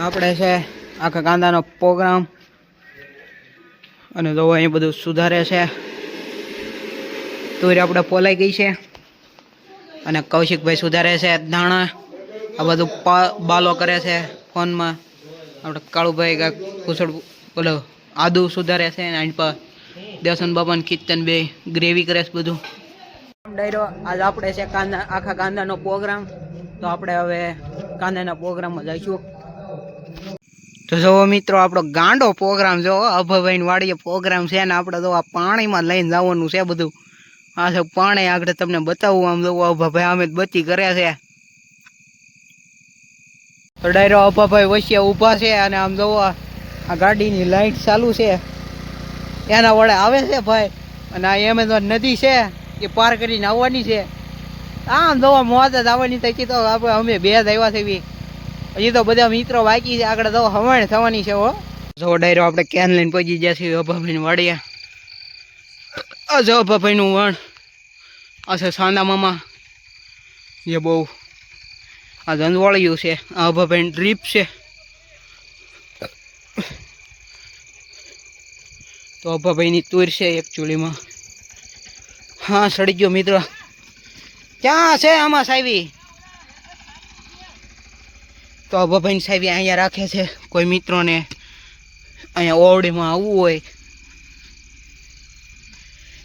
આપણે છે આખા કાંદાનો પ્રોગ્રામ અને જો અહીં બધું સુધારે છે. તુર આપણે પોલાઈ ગઈ છે. અને કૌશિકભાઈ સુધારે છે દાણા આ બધું બાલો કરે છે ફોનમાં. આપણે કાળુભાઈ કુસળ બોલો આદુ સુધારે છે આની પર દેસન બાપાને કીર્તન બે ગ્રેવી કરે છે બધું. આજ આપણે છે કાંદા, આખા કાંદાનો પ્રોગ્રામ તો આપણે હવે કાંદાના પ્રોગ્રામમાં જઈશું. તો જો મિત્રો, આપણો ગાંડો પ્રોગ્રામ જો અભયભાઈ વાડીએ પ્રોગ્રામ છે ને આપણે તો આ પાણીમાં લઈને જવાનું છે બધું. આ છે પાણી આગળ તમને બતાવું, આમ જો અભયભાઈ અમે બચી કર્યા છે. તો ડાયરો અભાભાઈ વચ્ચે ઊભા છે અને આમ જોવો આ ગાડીની લાઇટ ચાલુ છે. એના વડે આવે છે ભાઈ. અને આ એમેઝોન નદી છે, એ પાર કરીને આવવાની છે. આમ જોવા મોત જ આવવાની થઈ તો આપણે અમે બે જ આવ્યા છે એવી હજી તો બધા મિત્રો બાકી છે, આગળ તો હવાણ થવાની છે હો. જો ડાયરો આપણે કેન લઈને પહોંચી ગયા છીએ અભાભાઈ વાડીએ. આ જો અભાભાઈનું વણ. આ છે સાંદા મામા. જે બહુ આ ધંધવાળિયું છે. આ અભાભાઈ ડ્રીપ છે. તો અભાભાઈની તુર છે એક ચૂલીમાં હા, સડી ગયો મિત્રો. ક્યાં છે આમાં સાહેબી? તો અભાભાઈની સાહેબ અહીંયા રાખે છે. કોઈ મિત્રોને અહીંયા ઓવડીમાં આવવું હોય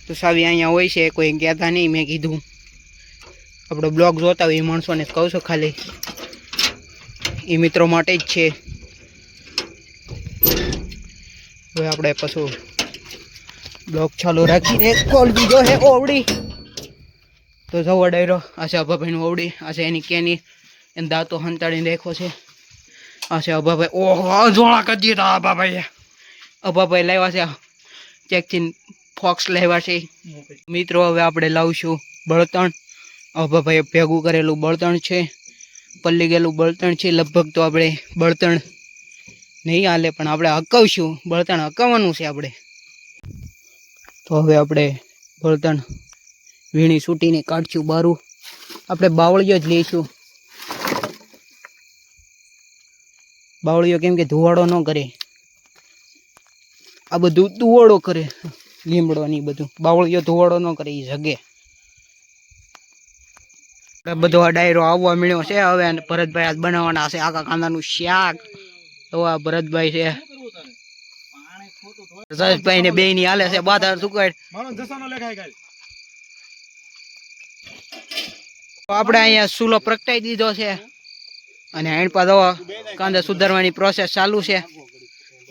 તો સાવી અહીંયા હોય છે. કોઈ કહેતા નહીં, મેં કીધું. આપણો બ્લોગ જોતા હોય એ માણસોને કહું છું ખાલી. એ મિત્રો માટે જ છે. હવે આપણે પશુ બ્લોગ ચાલુ રાખીને કોલ બીજો હે ઓવડી તો જવો ડાયરો. આ છે ઓવડી આ એની કેની. એને દાંતો હંતાડીને રાખ્યો છે. આ છે અભાભાઈ. ઓહો જોણા કરી દીધા અભાભાઈએ. અભાભાઈ લાવ્યા છે ચેકથી ફોક્સ લાવ્યા છે. મિત્રો, હવે આપણે લાવશું બળતણ. અભાભાઈએ ભેગું કરેલું બળતણ છે. પલ્લી ગયેલું બળતણ છે. લગભગ તો આપણે બળતણ નહીં હાલે, પણ આપણે હકાવશું. બળતણ હકાવવાનું છે આપણે. તો હવે આપણે બળતણ વીણી સૂટીને કાઢશું બારું. આપણે બાવળીઓ જ લઈશું. બાવળીઓ કેમ કે ધુવાડો ન કરે. આ બધું ધુવાડો કરે. લીમડો ને ઈ બધું. બાવળીઓ ધુવાડો ન કરે એ જગે. બધો આ ડાયરો આવવા મળ્યો છે હવે ભરતભાઈ આજ બનાવવાના છે આખા કાંદાનું શાક. તો આ ભરતભાઈ છે. જયેશભાઈ ને બે ની હાલે છે બાધા સુકાડ તો આપણે અહીંયા સુલો પ્રગટાઈ દીધો છે. અને હેન્ડપા દવા, કાંદા સુધારવાની પ્રોસેસ ચાલુ છે.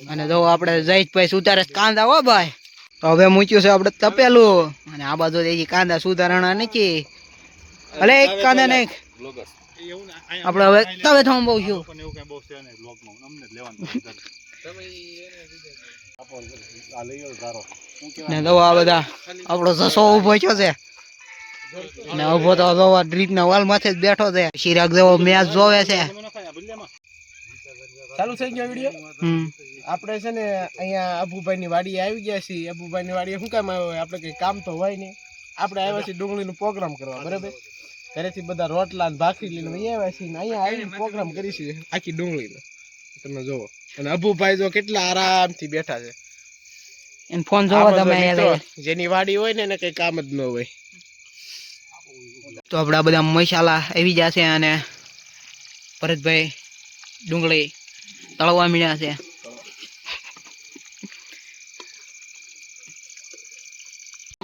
અને જો આપણે જયેશભાઈ સુધારે કાંદા હો ભાઈ. તો હવે મૂક્યું છે આપણે તપેલું. અને આ બાજુ કાંદા સુધારણા નથી. ભલે એક કાંદા નહીં આપણે હવે તમે બહુ છું ને દવા બધા આપણો જસો ઊભો થયો છે. ને ઊભો તો દવા ડ્રીપ ના વાલ માથે જ બેઠો છે. શિરાક જેવો મેચ જોવે છે. ચાલુ થઈ ગયો વીડિયો? આપણે છે ને અહીંયા અબુભાઈ ની વાડી આવી ગયા છીએ. અબુભાઈ ની વાડી શું કામ આવ્યો? આપણે કઈ કામ તો હોય નહીં. આપણે આવ્યા છીએ ડુંગળીનો પ્રોગ્રામ કરવા બરાબર? ઘરેથી બધા રોટલા ને ભાખરી લઈને અહીંયા આવ્યા છીએ ને અહીંયા આવીને પ્રોગ્રામ કરીશું આખી ડુંગળી નો તમે જોવો અને અબુભાઈ જો કેટલા આરામથી બેઠા છે. એને ફોન જોવો તમે જેની વાડી હોય ને એને કઈ કામ જ ન હોય. તો આપણા બધા મસાલા આવી જશે અને ભરતભાઈ ડુંગળી તળવા મળ્યા છે.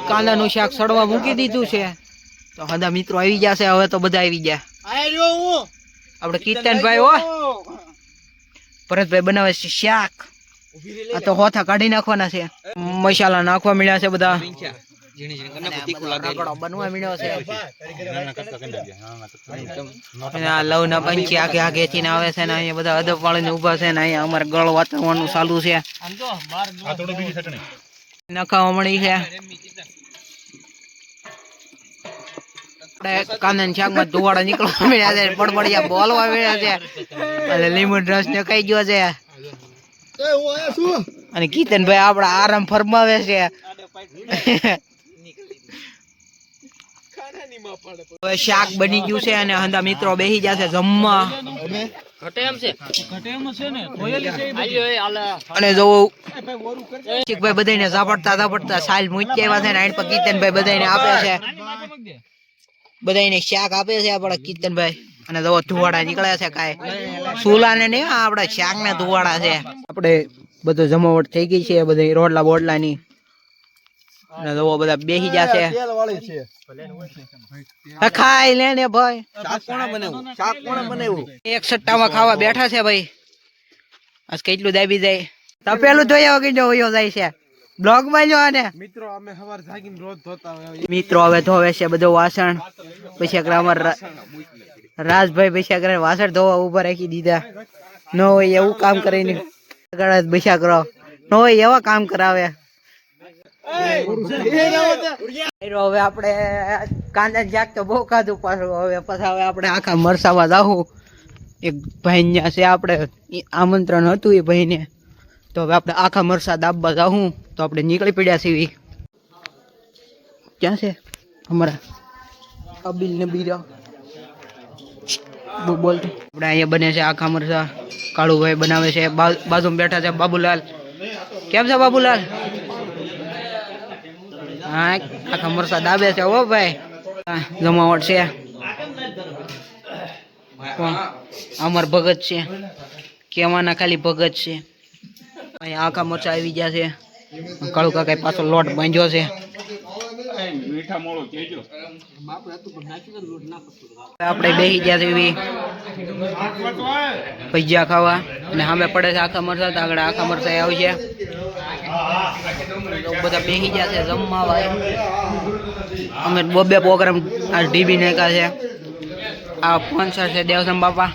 કાંદાનું શાક સડવા મૂકી દીધું છે. તો બધા મિત્રો આવી ગયા છે હવે તો બધા આવી ગયા. આપણે કીર્તનભાઈ હો. ભરતભાઈ બનાવે છે શાક. આ તો હોથા કાઢી નાખવાના છે. મસાલા નાખવા મળ્યા છે બધા. રગડો બનવા મળ્યો છે. અને આ લવના પંખી આગે આગે થી આવે છે ને અહીંયા બધા અદબ વાળીને ઊભા છે ને અહીંયા અમારે ગળ ચાલુ છે. છે. શાકમાં ધુવાડા નીકળવા મળ્યા છે પડપડિયા બોલવા મળ્યા છે. અને લીંબુ રસ કઈ ગયો છે. અને કીર્તનભાઈ આપડા આરામ ફરમાવે છે. હવે શાક બની ગયું છે અને હંદા મિત્રો બેહી જશે જમવા. અને? જો ભાઈ બધાને ઝાપડતા ઝાપડતા સાલ મૂકી આવ્યા છે ને આઈન પર કીર્તનભાઈ બધાને આપે છે. બધાને શાક આપે છે આપણા કીર્તનભાઈ. અને જો ધુવાડા નીકળ્યા છે કાંઈ. સુલા ને નહીં આપડા શાક ને ધુવાડા છે. આપણે બધું જમાવટ થઈ ગઈ છે બધી રોટલા બોટલા ની જો બધા બેસી જશે. ખાઈ લે ને ભાઈ. શાક કોણે બનાવ્યું? શાક કોણે બનાવ્યું? એક સટ્ટામાં ખાવા બેઠા છે ભાઈ. આજ કેટલું દાબી જાય. તપેલું ધોયા વગર જો હોયો જાય છે. બ્લોગમાં જો આને. મિત્રો અમે સવાર જાગીને રોજ ધોતા હોય મિત્રો હવે ધોવે છે બધો વાસણ. પછી આગળ અમાર રાજભાઈ પછી આગળ વાસણ ધોવા ઊભા રાખી દીધા. ન હોય એવું કામ કરીને. જ બસ્યા કરો. નો હોય એવા કામ કરાવે. હવે આપણે કાંદા જાગ તો બહુ ખાધું પાછું. હવે પછી હવે આપણે આખા મરસાવા જાહું. એક ભાઈ ત્યાં છે આપણે. આમંત્રણ હતું એ ભાઈને. તો હવે આપણે આખા મરસા દાબવા જાહું. તો આપણે નીકળી પડ્યા છીએ ક્યાં છે? અમારા અબિલ ને બીરા. બોલ આપણે અહીંયા બને છે આખા મરસા. કાળુભાઈ બનાવે છે. બાજુમાં બેઠા છે બાબુલાલ. કેમ છે બાબુલાલ? હા આખા મરસા દાબે છે ઓ ભાઈ. હા, જમાવટ છે. અમર ભગત છે. કેવાના ખાલી ભગત છે. અહીંયા આખા મરચા આવી ગયા છે. કાળુ કાકા પાછો લોટ બાંધ્યો છે. આપણે બેસી ગયા એવી ભજીયા ખાવા. અને સામે પડે છે આખા મરસા આગળ આખા મરસા આવશે બધા બેસી ગયા છે જમવા. અમે બબે પ્રોગ્રામ આ ડીબી નાખ્યા છે. આ સ્પોન્સર છે દેવસમ બાપા.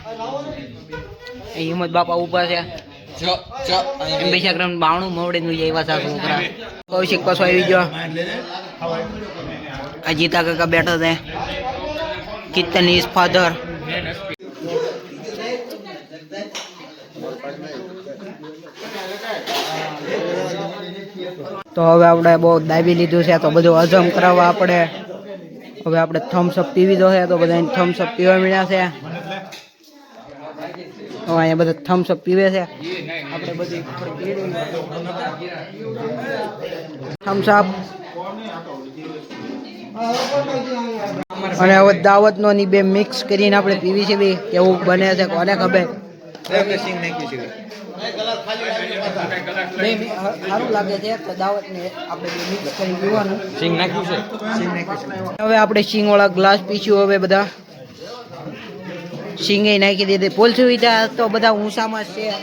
હિંમત બાપા ઊભા છે. ક્રમ બાણું મવડે નું એવા સા છોકરા. કૌશિક પાછો આવી ગયો. આ જીતા કાકા બેઠા છે. Kirtan is father. તો હવે આપણે બહુ દાબી લીધું છે તો બધું હજમ કરાવવા આપણે. હવે આપણે થમ્સઅપ પીવી દો છે તો બધા થમ્સઅપ પીવા મળ્યા છે. અહીંયા બધા થમ્સ અપ પીવે છે. આપણે બધી થમ્સઅપ અને હવે દાવતનો ની બે મિક્સ કરીને આપણે પીવી છે બી કેવું બને છે કોને ખબર? સારું લાગે છે તો દાવત આપણે મિક્સ કરી પીવાનું. સિંગ નાખ્યું છે. હવે આપણે સિંગ વાળા ગ્લાસ પીશું હવે બધા. સિંગે નાખી દીધી. પોલસું તો બધા ઊંસામાં છે.